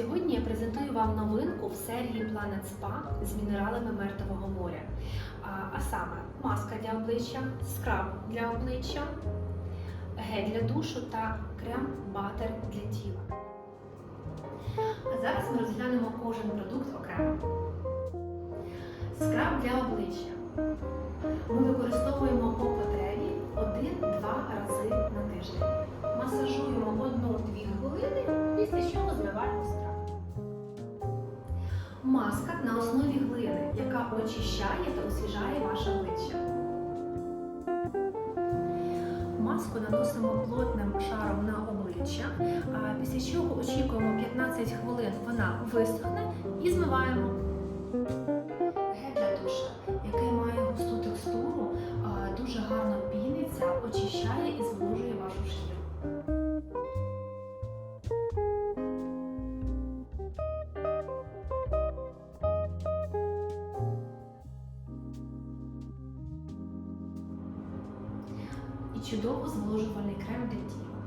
Сьогодні я презентую вам новинку в серії Planet Spa з мінералами мертвого моря. А, саме маска для обличчя, скраб для обличчя, гель для душу та крем-батер для тіла. А зараз ми розглянемо кожен продукт окремо. Скраб для обличчя. Маска на основі глини, яка очищає та освіжає ваше обличчя. Маску наносимо плотним шаром на обличчя, після чого очікуємо 15 хвилин, вона висохне і змиваємо. Гель для душа, який має густу текстуру, дуже гарно піниться, очищає і зволожує вашу шкіру. чудово зложувальний крем для тіла.